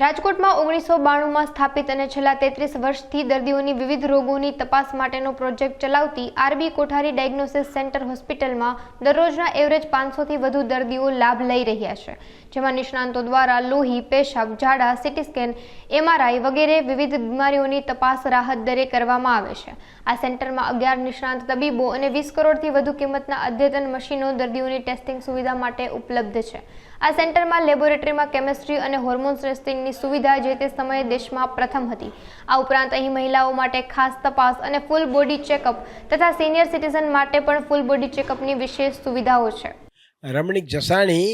રાજકોટમાં ઓગણીસો બાણુંમાં સ્થાપિત અને છેલ્લા તેત્રીસ વર્ષથી દર્દીઓની વિવિધ રોગોની તપાસ માટેનો પ્રોજેક્ટ ચલાવતી આરબી કોઠારી ડાયગ્નોસિસ સેન્ટર હોસ્પિટલમાં દરરોજના એવરેજ પાંચસોથી વધુ દર્દીઓ લાભ લઈ રહ્યા છે, જેમાં નિષ્ણાંતો દ્વારા લોહી, પેશાબ, ઝાડા, સિટી સ્કેન, એમઆરઆઈ વગેરે વિવિધ બીમારીઓની તપાસ રાહત દરે કરવામાં આવે છે. આ સેન્ટરમાં અગિયાર નિષ્ણાંત તબીબો અને વીસ કરોડથી વધુ કિંમતના અદ્યતન મશીનો દર્દીઓની ટેસ્ટિંગ સુવિધા માટે ઉપલબ્ધ છે. આ સેન્ટરમાં લેબોરેટરીમાં કેમેસ્ટ્રી અને હોર્મોન્સ ટેસ્ટિંગની સુવિધા જે તે સમયે દેશમાં પ્રથમ હતી. આ ઉપરાંત અહીં મહિલાઓ માટે ખાસ તપાસ અને ફૂલ બોડી ચેકઅપ તથા સિનિયર સિટીઝન માટે પણ ફૂલ બોડી ચેકઅપની વિશેષ સુવિધાઓ છે. Ramnik Jasani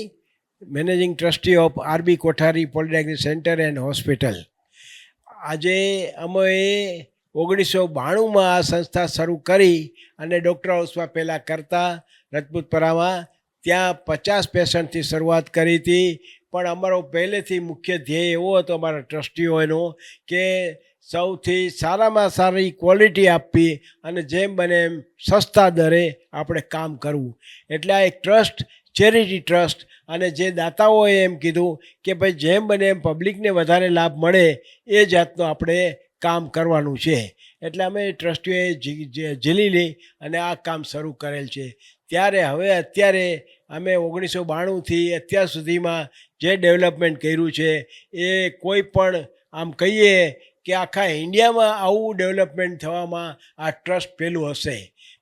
managing trustee of RB Kothari polytechnic centre and hospital આજે અમે ઓગણીસો બાણુંમાં આ સંસ્થા શરૂ કરી અને ડૉક્ટર હાઉસમાં પહેલાં કરતા રજપૂતપરામાં ત્યાં પચાસ પેશન્ટથી શરૂઆત કરી હતી. પણ અમારો પહેલેથી મુખ્ય ધ્યેય એવો હતો અમારા ટ્રસ્ટીઓનો કે સૌથી સારામાં સારી ક્વોલિટી આપવી અને જેમ બને એમ સસ્તા દરે આપણે કામ કરવું. એટલે આ એક ટ્રસ્ટ, ચેરિટી ટ્રસ્ટ અને જે દાતાઓએ એમ કીધું કે ભાઈ જેમ બને એમ પબ્લિકને વધારે લાભ મળે એ જાતનું આપણે કામ કરવાનું છે. એટલે અમે ટ્રસ્ટીઓએ ઝીલી લઈ અને આ કામ શરૂ કરેલ છે. ત્યારે હવે અત્યારે અમે ઓગણીસો બાણુંથી અત્યાર સુધીમાં જે ડેવલપમેન્ટ કર્યું છે, એ કોઈ પણ આમ કહીએ કે આખા ઇન્ડિયામાં આવું ડેવલપમેન્ટ થવામાં આ ટ્રસ્ટ પહેલું હશે,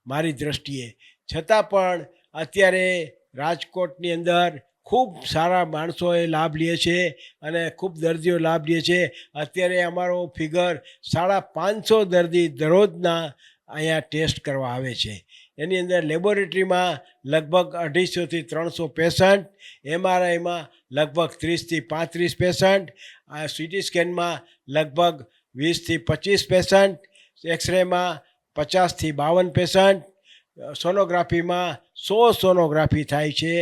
મારી દૃષ્ટિએ છતાં પણ અત્યારે રાજકોટની અંદર ખૂબ સારા માણસોએ લાભ લે છે અને ખૂબ દર્દીઓ લાભ લે છે. અત્યારે અમારો ફિગર સાડા પાંચસો દર્દી દરરોજના અહીંયા ટેસ્ટ કરવા આવે છે. એની અંદર લેબોરેટરીમાં લગભગ અઢીસોથી ત્રણસો પેશન્ટ, એમઆરઆઈમાં લગભગ ત્રીસથી પાંત્રીસ પેશન્ટ, આ સીટી સ્કેનમાં લગભગ વીસથી પચીસ પેશન્ટ, એક્સરેમાં પચાસથી બાવન પેશન્ટ, સોનોગ્રાફીમાં સો સોનોગ્રાફી થાય છે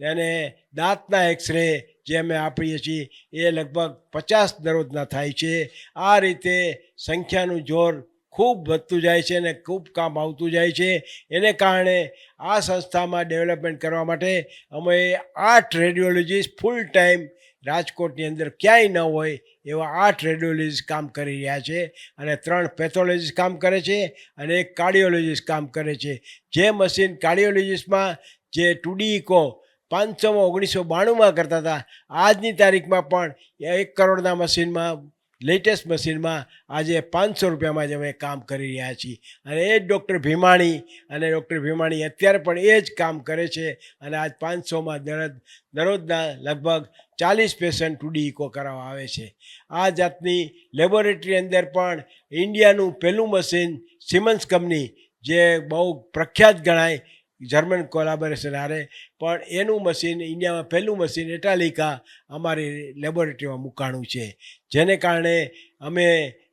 અને દાંતના એક્સરે જે અમે આપીએ છીએ એ લગભગ પચાસ દરરોજના થાય છે. આ રીતે સંખ્યાનું જોર ખૂબ વધતું જાય છે અને ખૂબ કામ આવતું જાય છે. એને કારણે આ સંસ્થામાં ડેવલપમેન્ટ કરવા માટે અમે આઠ રેડિયોલોજીસ્ટ ફૂલ ટાઈમ રાજકોટની અંદર ક્યાંય ન હોય એવા આઠ રેડિયોલોજીસ્ટ કામ કરી રહ્યા છે અને ત્રણ પેથોલોજીસ્ટ કામ કરે છે અને એક કાર્ડિયોલોજીસ્ટ કામ કરે છે. જે મશીન કાર્ડિયોલોજીસ્ટમાં જે ટુડી ઇકો પાંચસોમાં ઓગણીસો બાણુંમાં કરતા હતા, આજની તારીખમાં પણ એક કરોડના મશીનમાં લેટેસ્ટ મશીનમાં આજે પાંચસો રૂપિયામાં જ અમે કામ કરી રહ્યા છીએ. અને એ જ ડૉક્ટર ભીમાણી અને ડૉક્ટર ભીમાણી અત્યારે પણ એ જ કામ કરે છે. અને આજ પાંચસોમાં દરરોજ, દરરોજના લગભગ ચાલીસ પેશન્ટ ટુડી ઇકો કરાવવા આવે છે. આ જાતની લેબોરેટરી અંદર પણ ઇન્ડિયાનું પહેલું મશીન સિમન્સ કંપની જે બહુ પ્રખ્યાત ગણાય જર્મન કોલાબોરેશન હારે. પણ એનું મશીન ઇન્ડિયામાં પહેલું મશીન એટાલિકા અમારી લેબોરેટરીમાં મુકાણું છે. જેને કારણે અમે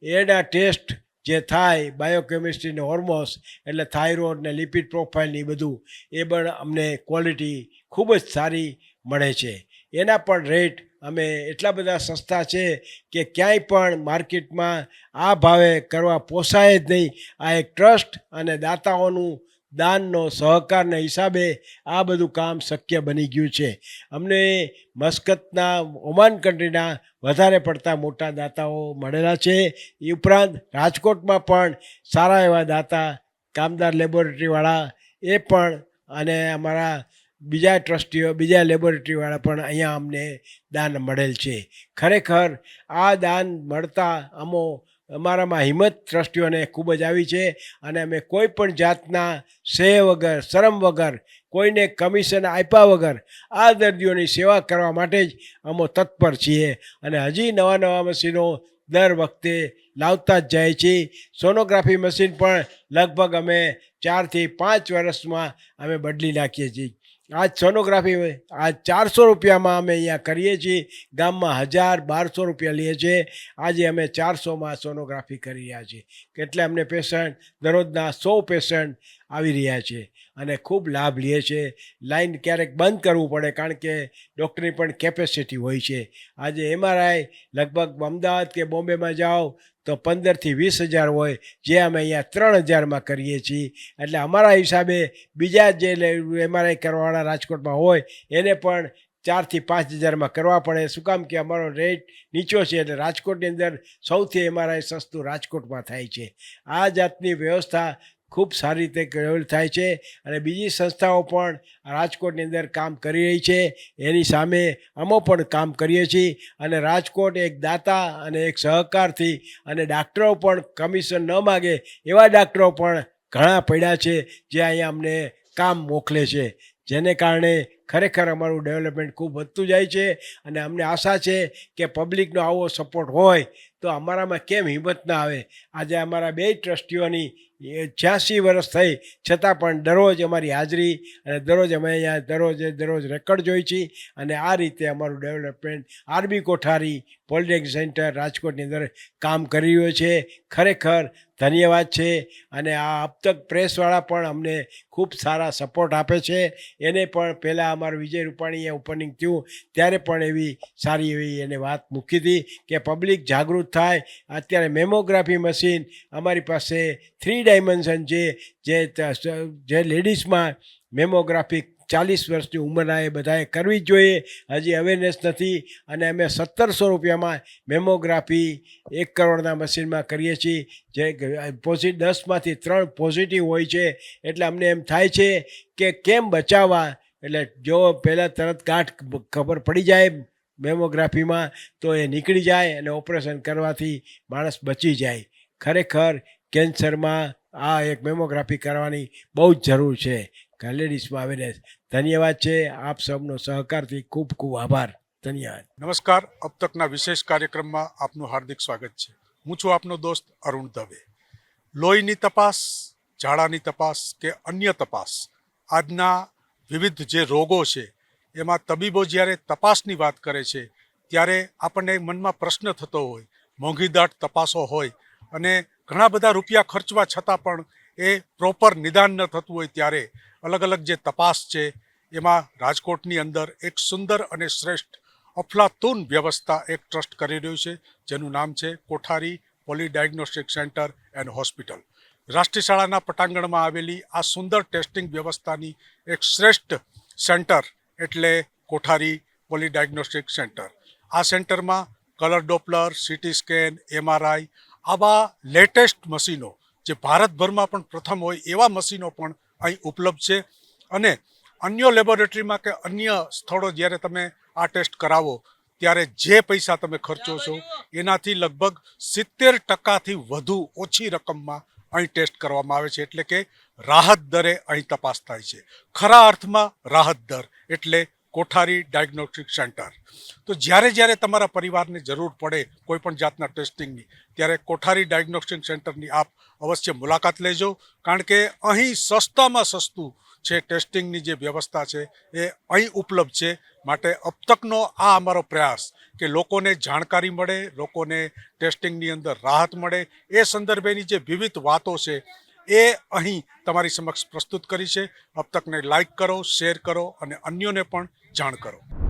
એના ટેસ્ટ જે થાય બાયોકેમિસ્ટ્રી ને હોર્મોન્સ એટલે થાઇરોઇડ ને લિપિડ પ્રોફાઇલ ને બધું, એ પણ અમને ક્વોલિટી ખૂબ જ સારી મળે છે. એના પણ રેટ અમે એટલા બધા સસ્તા છે કે ક્યાંય પણ માર્કેટમાં આ ભાવે કરવા પોસાય જ નહીં. આ એક ટ્રસ્ટ અને દાતાઓનું દાનનો, સહકારના હિસાબે આ બધું કામ શક્ય બની ગયું છે. અમને મસ્કતના, ઓમાન કન્ટ્રીના વધારે પડતા મોટા દાતાઓ મળેલા છે. એ ઉપરાંત રાજકોટમાં પણ સારા એવા દાતા, કામદાર લેબોરેટરીવાળા એ પણ અને અમારા બીજા ટ્રસ્ટીઓ, બીજા લેબોરેટરીવાળા પણ અહીંયા અમને દાન મળેલ છે. ખરેખર આ દાન મળતા અમો અમારામાં હિંમત ટ્રસ્ટીઓને ખૂબ જ આવી છે અને અમે કોઈ પણ જાતના સેહ વગર, શરમ વગર, કોઈને કમિશન આપ્યા વગર આ દર્દીઓની સેવા કરવા માટે જ અમે તત્પર છીએ. અને હજી નવા નવા મશીનો દર વખતે લાવતા જ જાય છે. સોનોગ્રાફી મશીન પણ લગભગ અમે ચારથી પાંચ વર્ષમાં અમે બદલી નાખીએ છીએ. આજ સોનોગ્રાફી આજ ચારસો રૂપિયામાં અમે અહીંયા કરીએ છીએ. ગામમાં હજાર બારસો રૂપિયા લઈએ છીએ આજે અમે ચારસોમાં સોનોગ્રાફી કરી રહ્યા છીએ. એટલે અમને પેશન્ટ દરરોજના સો પેશન્ટ આવી રહ્યા છે. અને ખૂબ લાભ લે છે. લાઈન ક્યારેક બંધ કરવું પડે કારણ કે ડૉક્ટરની પણ કેપેસિટી હોય છે. આજે એમઆરઆઈ લગભગ અમદાવાદ કે બોમ્બેમાં જાઓ તો પંદરથી વીસ હજાર હોય. જે અમે અહીંયા ત્રણ હજારમાં કરીએ છીએ. એટલે અમારા હિસાબે બીજા જે એમઆરઆઈ કરવાવાળા રાજકોટમાં હોય એને પણ ચારથી પાંચ હજારમાં કરવા પડે. શું કામ કે અમારો રેટ નીચો છે એટલે રાજકોટની અંદર સૌથી એમઆરઆઈ સસ્તું રાજકોટમાં થાય છે. આ જાતની વ્યવસ્થા ખૂબ સારી રીતે કરેલ થાય છે અને બીજી સંસ્થાઓ પણ રાજકોટની અંદર કામ કરી રહી છે. એની સામે અમે પણ કામ કરીએ છીએ અને રાજકોટ એક દાતા અને એક સહકારથી અને ડાક્ટરો પણ કમિશન ન માગે એવા ડાક્ટરો પણ ઘણા પડ્યા છે જે અહીંયા અમને કામ મોકલે છે. જેને કારણે ખરેખર અમારું ડેવલપમેન્ટ ખૂબ વધતું જાય છે અને અમને આશા છે કે પબ્લિકનો આવો સપોર્ટ હોય તો અમારામાં કેમ હિંમત ના આવે. આજે અમારા બે ટ્રસ્ટીઓની છ્યાસી વર્ષ થઈ, છતાં પણ દરરોજ અમારી હાજરી અને દરરોજ અમે અહીંયા દરરોજે દરરોજ રેકોર્ડ જોઈ છીએ અને આ રીતે અમારું development RB Kothari polytechnic centre રાજકોટની અંદર કામ કરી રહ્યો છે. ખરેખર ધન્યવાદ છે અને આ અબતક પ્રેસવાળા પણ અમને ખૂબ સારા સપોર્ટ આપે છે. એને પણ પહેલાં અમારું વિજય રૂપાણીએ ઓપનિંગ થયું, ત્યારે પણ એવી સારી એવી એને વાત મૂકી હતી કે પબ્લિક જાગૃત થાય. અત્યારે મેમોગ્રાફી મશીન અમારી પાસે થ્રી ડાયમેન્શન છે જે જે લેડીઝમાં મેમોગ્રાફી ચાલીસ વર્ષની ઉંમરના એ બધાએ કરવી જોઈએ. હજી અવેરનેસ નથી અને અમે સત્તરસો રૂપિયામાં મેમોગ્રાફી એક કરોડના મશીનમાં કરીએ છીએ. જે પોઝિટ દસમાંથી ત્રણ પોઝિટિવ હોય છે. એટલે અમને એમ થાય છે કે કેમ બચાવવા? એટલે જો પહેલાં તરત ગાંઠ ખબર પડી જાય મેમોગ્રાફીમાં તો એ નીકળી જાય અને ઓપરેશન કરવાથી માણસ બચી જાય. ખરેખર કેન્સરમાં આ એક મેમોગ્રાફી કરવાની બહુ જ જરૂર છે. લેડીઝમાં આવીને ધન્યવાદ છે આપ સૌનો સહકારથી ખૂબ ખૂબ આભાર. ધન્યવાદ. નમસ્કાર. અબ તકના વિશેષ કાર્યક્રમમાં આપનું હાર્દિક સ્વાગત છે. હું છું આપનો દોસ્ત અરુણ દવે. લોહીની તપાસ, ઝાડાની તપાસ કે અન્ય તપાસ, આજના વિવિધ જે રોગો છે, એમાં તબીબો જ્યારે તપાસની વાત કરે છે, ત્યારે આપણને મનમાં પ્રશ્ન થતો હોય મોંઘીદાટ તપાસો હોય અને ઘણા બધા રૂપિયા ખર્ચવા છતાં પણ એ પ્રોપર નિદાન ન થતું હોય ત્યારે અલગ અલગ જે તપાસ છે, એમાં રાજકોટની અંદર એક સુંદર અને શ્રેષ્ઠ અફલાતુન વ્યવસ્થા એક ટ્રસ્ટ કરી રહ્યું છે, જેનું નામ છે Kothari poly diagnostic centre and hospital. રાષ્ટ્રીય શાળાના પટાંગણમાં આવેલી આ સુંદર ટેસ્ટિંગ વ્યવસ્થાની એક શ્રેષ્ઠ સેન્ટર એટલે કોઠારી પોલી ડાયગ્નોસ્ટિક સેન્ટર. આ સેન્ટરમાં colour doppler, CT scan, MRI આવા લેટેસ્ટ મશીનો, જે ભારતભરમાં પણ પ્રથમ હોય એવા મશીનો પણ અહીં ઉપલબ્ધ છે. અને અન્ય લેબોરેટરીમાં કે અન્ય સ્થળો જ્યારે તમે આ ટેસ્ટ કરાવો, ત્યારે જે પૈસા તમે ખર્ચો છો, એનાથી લગભગ સિત્તેર ટકાથી વધુ ઓછી રકમમાં અહીં ટેસ્ટ કરવામાં આવે છે. એટલે કે રાહત દરે અહીં તપાસ થાય છે. ખરા અર્થમાં રાહત દર, એટલે કોઠારી ડાયગ્નોસ્ટિક સેન્ટર. તો જ્યારે જ્યારે તમારા પરિવારને જરૂર પડે કોઈ પણ જાતના ટેસ્ટિંગની, ત્યારે કોઠારી ડાયગ્નોસ્ટિક સેન્ટરની આપ અવશ્ય મુલાકાત લેજો. કારણ કે અહીં સસ્તામાં સસ્તું છે ટેસ્ટિંગની જે વ્યવસ્થા છે, એ અહીં ઉપલબ્ધ છે. માટે અબતકનો આ અમારો પ્રયાસ કે લોકોને જાણકારી મળે, લોકોને ટેસ્ટિંગની અંદર રાહત મળે. એ સંદર્ભેની જે વિવિધ વાતો છે, એ અહીં તમારી સમક્ષ પ્રસ્તુત કરી છે. અબ તકને લાઈક કરો, શેર કરો અને અન્યોને પણ જાણ કરો.